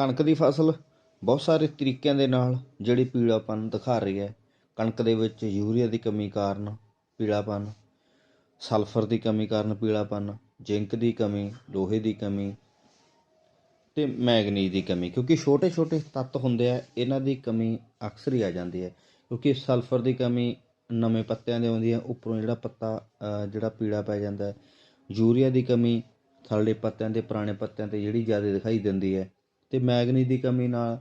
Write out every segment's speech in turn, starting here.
ਕਣਕ ਦੀ ਫਸਲ ਬਹੁਤ ਸਾਰੇ ਤਰੀਕਿਆਂ ਦੇ ਨਾਲ ਜਿਹੜੀ ਪੀਲਾਪਨ ਦਿਖਾ ਰਹੀ ਹੈ। ਕਣਕ ਦੇ ਵਿੱਚ ਯੂਰੀਆ ਦੀ ਕਮੀ ਕਾਰਨ ਪੀਲਾਪਨ ਸਲਫਰ ਦੀ ਕਮੀ ਕਾਰਨ ਪੀਲਾਪਨ ਜ਼ਿੰਕ ਦੀ ਕਮੀ, ਲੋਹੇ ਦੀ ਕਮੀ ਤੇ ਮੈਗਨੀਜ਼ ਦੀ ਕਮੀ। ਕਿਉਂਕਿ ਛੋਟੇ ਛੋਟੇ ਤੱਤ ਹੁੰਦੇ ਆ, ਇਹਨਾਂ ਦੀ ਕਮੀ ਅਕਸਰ ਹੀ ਆ ਜਾਂਦੀ ਹੈ। ਕਿਉਂਕਿ ਸਲਫਰ ਦੀ ਕਮੀ ਨਵੇਂ ਪੱਤਿਆਂ ਦੇ ਆਉਂਦੀ ਹੈ, ਉੱਪਰੋਂ ਜਿਹੜਾ ਪੱਤਾ ਜਿਹੜਾ ਪੀਲਾ ਪੈ ਜਾਂਦਾ ਹੈ। ਯੂਰੀਆ ਦੀ ਕਮੀ ਥੱਲੇ ਪੱਤਿਆਂ ਤੇ, ਪੁਰਾਣੇ ਪੱਤਿਆਂ ਤੇ ਜਿਹੜੀ ਜ਼ਿਆਦਾ ਦਿਖਾਈ ਦਿੰਦੀ ਹੈ। ਅਤੇ ਮੈਗਨੀ ਦੀ ਕਮੀ ਨਾਲ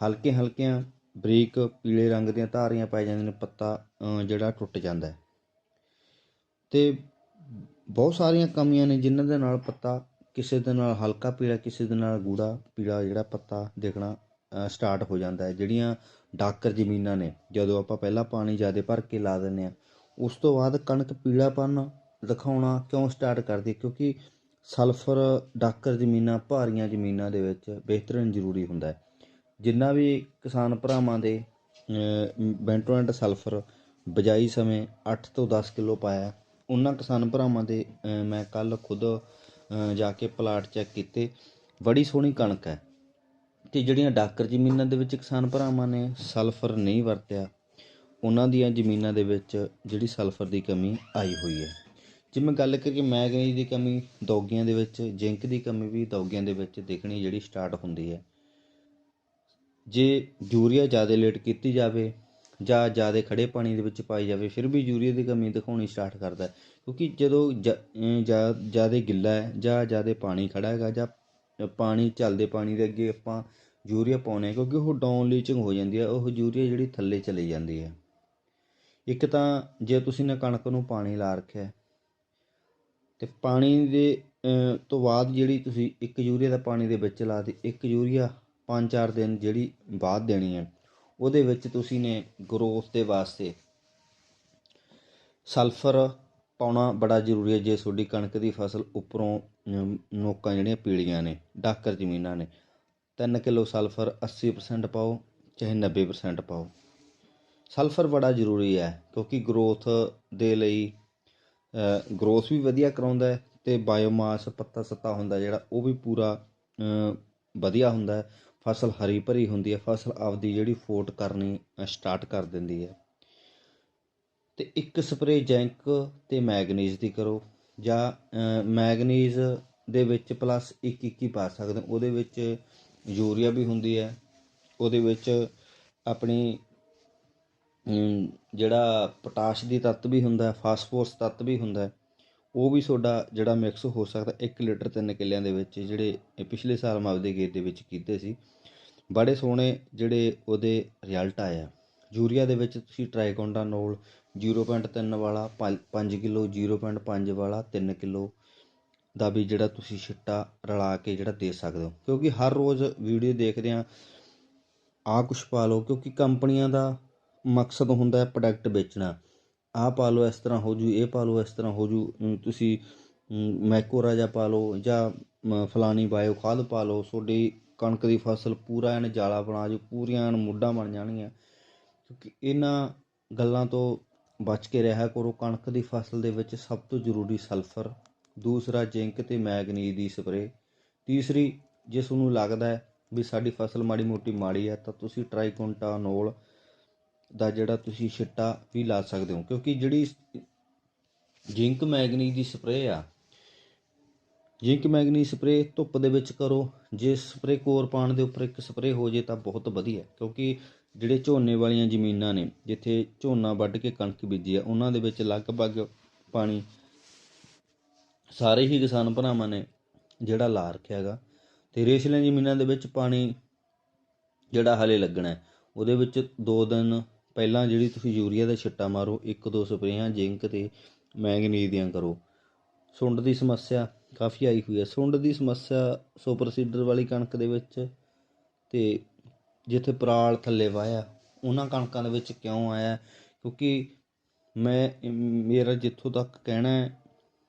ਹਲਕੇ ਹਲਕਿਆਂ ਬਰੀਕ ਪੀਲੇ ਰੰਗ ਦੀਆਂ ਧਾਰੀਆਂ ਪੈ ਜਾਂਦੀਆਂ ਨੇ, ਪੱਤਾ ਜਿਹੜਾ ਟੁੱਟ ਜਾਂਦਾ ਹੈ। ਤੇ ਬਹੁਤ ਸਾਰੀਆਂ ਕਮੀਆਂ ਨੇ ਜਿਨ੍ਹਾਂ ਦੇ ਨਾਲ ਪੱਤਾ ਕਿਸੇ ਦੇ ਨਾਲ ਹਲਕਾ ਪੀਲਾ, ਕਿਸੇ ਦੇ ਨਾਲ ਗੂੜਾ ਪੀਲਾ ਜਿਹੜਾ ਪੱਤਾ ਦੇਖਣਾ ਸਟਾਰਟ ਹੋ ਜਾਂਦਾ ਹੈ। ਜਿਹੜੀਆਂ ਡਾਕਰ ਜ਼ਮੀਨਾਂ ਨੇ, ਜਦੋਂ ਆਪਾਂ ਪਹਿਲਾਂ ਪਾਣੀ ਜ਼ਿਆਦਾ ਭਰ ਕੇ ਲਾ ਦਿੰਦੇ ਆ ਉਸ ਤੋਂ ਬਾਅਦ ਕਣਕ ਪੀਲਾਪਨ ਦਿਖਾਉਣਾ ਕਿਉਂ ਸਟਾਰਟ ਕਰਦੀ ਕਿਉਂਕਿ ਸਲਫਰ ਡਾਕਰ ਜ਼ਮੀਨਾਂ, ਭਾਰੀਆਂ ਜ਼ਮੀਨਾਂ ਦੇ ਵਿੱਚ ਬਿਹਤਰਨ ਜ਼ਰੂਰੀ ਹੁੰਦਾ ਹੈ। ਜਿੰਨਾ ਵੀ ਕਿਸਾਨ ਭਰਾਵਾਂ ਦੇ ਬੈਂਟੋਐਂਟ ਸਲਫਰ ਬਜਾਈ ਸਮੇਂ 8 ਤੋਂ 10 ਕਿਲੋ ਪਾਇਆ, ਉਹਨਾਂ ਕਿਸਾਨ ਭਰਾਵਾਂ ਦੇ ਮੈਂ ਕੱਲ ਖੁਦ ਜਾ ਕੇ ਪਲਾਟ ਚੈੱਕ ਕੀਤੇ, ਬੜੀ ਸੋਹਣੀ ਕਣਕ ਹੈ। ਤੇ ਜਿਹੜੀਆਂ ਡਾਕਰ ਜ਼ਮੀਨਾਂ ਦੇ ਵਿੱਚ ਕਿਸਾਨ ਭਰਾਵਾਂ ਨੇ ਸਲਫਰ ਨਹੀਂ ਵਰਤਿਆ, ਉਹਨਾਂ ਦੀਆਂ ਜ਼ਮੀਨਾਂ ਦੇ ਵਿੱਚ ਜਿਹੜੀ ਸਲਫਰ ਦੀ ਕਮੀ ਆਈ ਹੋਈ ਹੈ। ਜਿਵੇਂ ਗੱਲ ਕਰੀਏ ਮੈਗਨੀਜ਼ ਦੀ ਕਮੀ ਦੌਗਿਆਂ ਦੇ ਵਿੱਚ, ਜ਼ਿੰਕ ਦੀ ਕਮੀ ਵੀ ਦੌਗਿਆਂ ਦੇ ਵਿੱਚ ਦੇਖਣੀ ਜਿਹੜੀ ਸਟਾਰਟ ਹੁੰਦੀ ਹੈ। ਜੇ ਯੂਰੀਆ ਜ਼ਿਆਦਾ ਲੇਟ ਕੀਤੀ ਜਾਵੇ ਜਾਂ ਜ਼ਿਆਦਾ ਖੜੇ ਪਾਣੀ ਦੇ ਵਿੱਚ ਪਾਈ ਜਾਵੇ, ਫਿਰ ਵੀ ਯੂਰੀਆ ਦੀ ਕਮੀ ਦਿਖਾਉਣੀ ਸਟਾਰਟ ਕਰਦਾ ਕਿਉਂਕਿ ਜਦੋਂ ਜ਼ਿਆਦਾ ਗਿੱਲਾ ਹੈ ਜਾਂ ਜ਼ਿਆਦਾ ਪਾਣੀ ਖੜਾ ਹੈਗਾ ਜਾਂ ਪਾਣੀ ਚੱਲਦੇ ਪਾਣੀ ਦੇ ਅੱਗੇ ਆਪਾਂ ਯੂਰੀਆ ਪਾਉਂਦੇ ਹਾਂ, ਕਿਉਂਕਿ ਉਹ ਡਾਊਨ ਲੀਚਿੰਗ ਹੋ ਜਾਂਦੀ ਹੈ, ਉਹ ਯੂਰੀਆ ਜਿਹੜੀ ਥੱਲੇ ਚਲੀ ਜਾਂਦੀ ਹੈ। ਇੱਕ ਤਾਂ ਜੇ ਤੁਸੀਂ ਨੇ ਕਣਕ ਨੂੰ ਪਾਣੀ ਲਾ ਰੱਖਿਆ ਹੈ, ਪਾਣੀ ਦੇ ਤੋਂ ਬਾਅਦ ਜਿਹੜੀ ਤੁਸੀਂ ਇੱਕ ਯੂਰੀਆ ਦਾ ਪਾਣੀ ਦੇ ਵਿੱਚ ਲਾ ਦੀ ਇੱਕ ਯੂਰੀਆ 5-4 ਦਿਨ ਜਿਹੜੀ ਬਾਅਦ ਦੇਣੀ ਹੈ ਉਹਦੇ ਵਿੱਚ ਤੁਸੀਂ ਨੇ ਗਰੋਥ ਦੇ ਵਾਸਤੇ ਸਲਫਰ ਪਾਉਣਾ ਬੜਾ ਜ਼ਰੂਰੀ ਹੈ ਜੇ ਤੁਹਾਡੀ ਕਣਕ ਦੀ ਫਸਲ ਉੱਪਰੋਂ ਅਮ, ਨੋਕਾਂ ਜਿਹੜੀਆਂ ਪੀਲੀਆਂ ਨੇ ਡਾਕਰ ਜ਼ਮੀਨਾਂ ਨੇ 3 ਕਿਲੋ ਸਲਫਰ 80% ਪਾਓ ਚਾਹੇ 90% ਪਾਓ। ਸਲਫਰ ਬੜਾ ਜ਼ਰੂਰੀ ਹੈ ਕਿਉਂਕਿ ਗਰੋਥ ਦੇ ਲਈ ਗਰੋਥ ਵੀ ਵਧੀਆ ਕਰਾਉਂਦਾ ਹੈ ਤੇ ਬਾਇਓਮਾਸ ਪੱਤਾ ਸੱਤਾ ਹੁੰਦਾ ਜਿਹੜਾ ਉਹ ਵੀ ਪੂਰਾ ਵਧੀਆ ਹੁੰਦਾ ਹੈ। ਫਸਲ ਹਰੀ ਭਰੀ ਹੁੰਦੀ ਹੈ, ਫਸਲ ਆਪਦੀ ਜਿਹੜੀ ਫੋਟ ਕਰਨੀ ਸਟਾਰਟ ਕਰ ਦਿੰਦੀ ਹੈ। ਤੇ ਇੱਕ ਸਪਰੇ ਜੈਂਕ ਤੇ ਮੈਗਨੀਜ਼ ਦੀ ਕਰੋ ਜਾਂ ਮੈਗਨੀਜ਼ ਦੇ ਵਿੱਚ ਪਲੱਸ ਇੱਕ ਇੱਕ ਹੀ ਪਾ ਸਕਦੇ ਉਹਦੇ ਵਿੱਚ ਯੂਰੀਆ ਵੀ ਹੁੰਦੀ ਹੈ, ਉਹਦੇ ਵਿੱਚ ਆਪਣੀ ਜਿਹੜਾ ਪੋਟਾਸ਼ ਦੀ ਤੱਤ ਵੀ ਹੁੰਦਾ, ਫਾਸਫੋਰਸ ਤੱਤ ਵੀ ਹੁੰਦਾ, ਉਹ ਵੀ ਤੁਹਾਡਾ ਜਿਹੜਾ ਮਿਕਸ ਹੋ ਸਕਦਾ 1 ਲੀਟਰ ਤਿੰਨ ਕਿੱਲਿਆਂ ਦੇ ਵਿੱਚ, ਜਿਹੜੇ ਇਹ ਪਿਛਲੇ ਸਾਲ ਮੈਂ ਆਪਦੇ ਖੇਤ ਦੇ ਵਿੱਚ ਕੀਤੇ ਸੀ। ਬੜੇ ਸੋਹਣੇ ਜਿਹੜੇ ਉਹਦੇ ਰਿਜ਼ਲਟ ਆਇਆ ਯੂਰੀਆ ਦੇ ਵਿੱਚ ਤੁਸੀਂ ਟ੍ਰਾਈਕੋਂਡਾਨੋਲ 0.3 ਵਾਲਾ 5 ਕਿਲੋ 0.5 ਵਾਲਾ 3 ਕਿਲੋ ਦਾ ਵੀ ਜਿਹੜਾ ਤੁਸੀਂ ਛਿੱਟਾ ਰਲਾ ਕੇ ਜਿਹੜਾ ਦੇ ਸਕਦੇ ਹੋ। ਕਿਉਂਕਿ ਹਰ ਰੋਜ਼ ਵੀਡੀਓ ਦੇਖਦੇ ਆ ਆ ਕੁਛ ਪਾ ਲਓ, ਕਿਉਂਕਿ ਕੰਪਨੀਆਂ ਦਾ ਮਕਸਦ ਹੁੰਦਾ ਹੈ ਪ੍ਰੋਡਕਟ ਵੇਚਣਾ। ਆਹ ਪਾ ਲਓ, ਇਸ ਤਰ੍ਹਾਂ ਹੋ ਜੂ ਇਹ ਪਾ ਲਓ, ਇਸ ਤਰ੍ਹਾਂ ਹੋ ਜੂ ਤੁਸੀਂ ਮੈਕੋ ਰਾਜਾ ਪਾ ਲਓ ਜਾਂ ਫਲਾਣੀ ਫਲਾਨੀ ਬਾਇਓ ਖਾਦ ਪਾ ਲਓ, ਤੁਹਾਡੀ ਕਣਕ ਦੀ ਫਸਲ ਪੂਰਾ ਐਨ ਜਾਲਾ ਬਣਾ ਜੂ, ਪੂਰੀਆਂ ਐਨ ਮੁੱਢਾਂ ਬਣ ਜਾਣਗੀਆਂ। ਕਿਉਂਕਿ ਇਹਨਾਂ ਗੱਲਾਂ ਤੋਂ ਬਚ ਕੇ ਰਿਹਾ ਕਰੋ, ਕਣਕ ਦੀ ਫਸਲ ਦੇ ਵਿੱਚ ਸਭ ਤੋਂ ਜ਼ਰੂਰੀ ਸਲਫਰ। ਦੂਸਰਾ, ਜ਼ਿੰਕ ਤੇ ਮੈਗਨੀਜ਼ ਦੀ ਸਪਰੇ ਤੀਸਰੀ, ਜੇ ਤੁਹਾਨੂੰ ਲੱਗਦਾ ਹੈ ਵੀ ਸਾਡੀ ਫਸਲ ਮਾੜੀ ਮੋਟੀ ਮਾੜੀ ਹੈ, ਤਾਂ ਤੁਸੀਂ ਟ੍ਰਾਈਕੋਂਟਾਨੋਲ ਦਾ ਜਿਹੜਾ ਤੁਸੀਂ ਛਿੱਟਾ ਵੀ ਲਾ ਸਕਦੇ ਹੋ, ਕਿਉਂਕਿ ਜਿਹੜੀ ਜ਼ਿੰਕ ਮੈਗਨੀ ਦੀ ਸਪਰੇਅ ਆ, ਜ਼ਿੰਕ ਮੈਗਨੀ ਸਪਰੇ ਧੁੱਪ ਦੇ ਵਿੱਚ ਕਰੋ, ਜੇ ਸਪਰੇ ਕੋਰ ਪਾਣ ਦੇ ਉੱਪਰ ਇੱਕ ਸਪਰੇ ਹੋ ਜੇ ਤਾਂ ਬਹੁਤ ਵਧੀਆ, ਕਿਉਂਕਿ ਜਿਹੜੇ ਝੋਨੇ ਵਾਲੀਆਂ ਜ਼ਮੀਨਾਂ ਨੇ, ਜਿੱਥੇ ਝੋਨਾ ਵੱਢ ਕੇ ਕਣਕ ਬੀਜੀ ਆ, ਉਹਨਾਂ ਦੇ ਵਿੱਚ ਲਗਭਗ ਪਾਣੀ ਸਾਰੇ ਹੀ ਕਿਸਾਨ ਭਰਾਵਾਂ ਨੇ ਜਿਹੜਾ ਲਾ ਰੱਖਿਆ ਹੈਗਾ, ਤੇ ਰੇਸ਼ਲੀਆਂ ਜ਼ਮੀਨਾਂ ਦੇ ਵਿੱਚ ਪਾਣੀ ਜਿਹੜਾ ਹਲੇ ਲੱਗਣਾ ਉਹਦੇ ਵਿੱਚ 2 ਦਿਨ ਪਹਿਲਾਂ ਜਿਹੜੀ ਤੁਸੀਂ ਯੂਰੀਆ ਦਾ ਛਿੱਟਾ ਮਾਰੋ, ਇੱਕ ਦੋ ਸਪਰੇਆਂ ਜ਼ਿੰਕ ਤੇ ਮੈਂਗਨੀਜ਼ ਦੀਆਂ ਕਰੋ। ਸੁੰਡ ਦੀ ਸਮੱਸਿਆ ਕਾਫੀ ਆਈ ਹੋਈ ਹੈ। ਸੁੰਡ ਦੀ ਸਮੱਸਿਆ ਸੁਪਰ ਸੀਡਰ ਵਾਲੀ ਕਣਕ ਦੇ ਵਿੱਚ ਤੇ ਜਿੱਥੇ ਪਰਾਲ ਥੱਲੇ ਵਾਇਆ, ਉਹਨਾਂ ਕਣਕਾਂ ਦੇ ਵਿੱਚ ਕਿਉਂ ਆਇਆ? ਕਿਉਂਕਿ ਮੈਂ, ਮੇਰਾ ਜਿੱਥੋਂ ਤੱਕ ਕਹਿਣਾ ਹੈ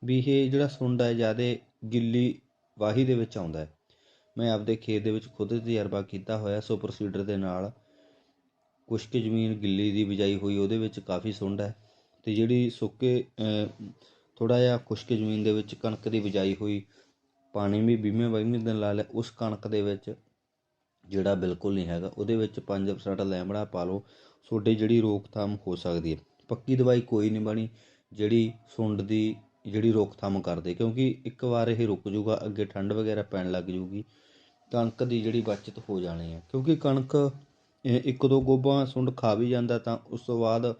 ਵੀ ਇਹ ਜਿਹੜਾ ਸੁੰਡ ਹੈ, ਜ਼ਿਆਦਾ ਗਿੱਲੀ ਵਾਹੀ ਦੇ ਵਿੱਚ ਆਉਂਦਾ ਹੈ। ਮੈਂ ਆਪਦੇ ਖੇਤ ਦੇ ਵਿੱਚ ਖੁਦ ਤਜਰਬਾ ਕੀਤਾ ਹੋਇਆ ਸੁਪਰ ਸੀਡਰ ਦੇ ਨਾਲ। ਕੁਛ ਕੁ ਜ਼ਮੀਨ ਗਿੱਲੀ ਦੀ ਬਿਜਾਈ ਹੋਈ, ਉਹਦੇ ਵਿੱਚ ਕਾਫੀ ਸੁੰਡ ਹੈ ਅਤੇ ਜਿਹੜੀ ਸੁੱਕੇ ਥੋੜ੍ਹਾ ਜਿਹਾ ਖੁਸ਼ਕ ਜ਼ਮੀਨ ਦੇ ਵਿੱਚ ਕਣਕ ਦੀ ਬਿਜਾਈ ਹੋਈ, ਪਾਣੀ ਵੀ 20ਵੇਂ 22ਵੇਂ ਦਿਨ ਲਾ ਲਿਆ ਉਸ ਕਣਕ ਦੇ ਵਿੱਚ ਜਿਹੜਾ ਬਿਲਕੁਲ ਨਹੀਂ ਹੈਗਾ, ਉਹਦੇ ਵਿੱਚ 5% ਲੈਮੜਾ ਪਾ ਲਓ, ਤੁਹਾਡੀ ਜਿਹੜੀ ਰੋਕਥਾਮ ਹੋ ਸਕਦੀ ਹੈ। ਪੱਕੀ ਦਵਾਈ ਕੋਈ ਨਹੀਂ ਬਣੀ ਜਿਹੜੀ ਸੁੰਡ ਦੀ, ਜਿਹੜੀ ਰੋਕਥਾਮ ਕਰਦੇ, ਕਿਉਂਕਿ ਇੱਕ ਵਾਰ ਇਹ ਰੁਕ ਜੂਗਾ, ਅੱਗੇ ਠੰਡ ਵਗੈਰਾ ਪੈਣ ਲੱਗ ਜੂਗੀ, ਕਣਕ ਦੀ ਜਿਹੜੀ ਬਚਤ ਹੋ ਜਾਣੀ ਹੈ, ਕਿਉਂਕਿ ਕਣਕ ਇੱਕ ਦੋ ਗੋਭਾ ਸੁੰਡ ਖਾ ਵੀ ਜਾਂਦਾ ਤਾਂ ਉਸ ਤੋਂ ਬਾਅਦ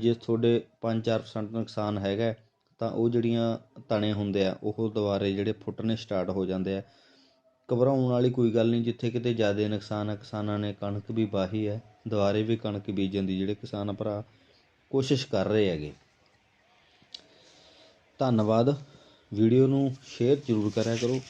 ਜੇ ਤੁਹਾਡੇ 5-4% ਨੁਕਸਾਨ ਹੈਗਾ, ਤਾਂ ਉਹ ਜਿਹੜੀਆਂ ਤਣੇ ਹੁੰਦੇ ਆ, ਉਹ ਦੁਬਾਰੇ ਜਿਹੜੇ ਫੁੱਟਣੇ ਸਟਾਰਟ ਹੋ ਜਾਂਦੇ ਆ। ਘਬਰਾਉਣ ਵਾਲੀ ਕੋਈ ਗੱਲ ਨਹੀਂ, ਜਿੱਥੇ ਕਿਤੇ ਜ਼ਿਆਦਾ ਨੁਕਸਾਨ ਆ, ਕਿਸਾਨਾਂ ਨੇ ਕਣਕ ਵੀ ਵਾਹੀ ਹੈ ਦੁਬਾਰੇ ਵੀ ਕਣਕ ਬੀਜਣ ਦੀ ਜਿਹੜੇ ਕਿਸਾਨ ਭਰਾ ਕੋਸ਼ਿਸ਼ ਕਰ ਰਹੇ ਹੈਗੇ। ਧੰਨਵਾਦ। ਵੀਡੀਓ ਨੂੰ ਸ਼ੇਅਰ ਜ਼ਰੂਰ ਕਰਿਆ ਕਰੋ।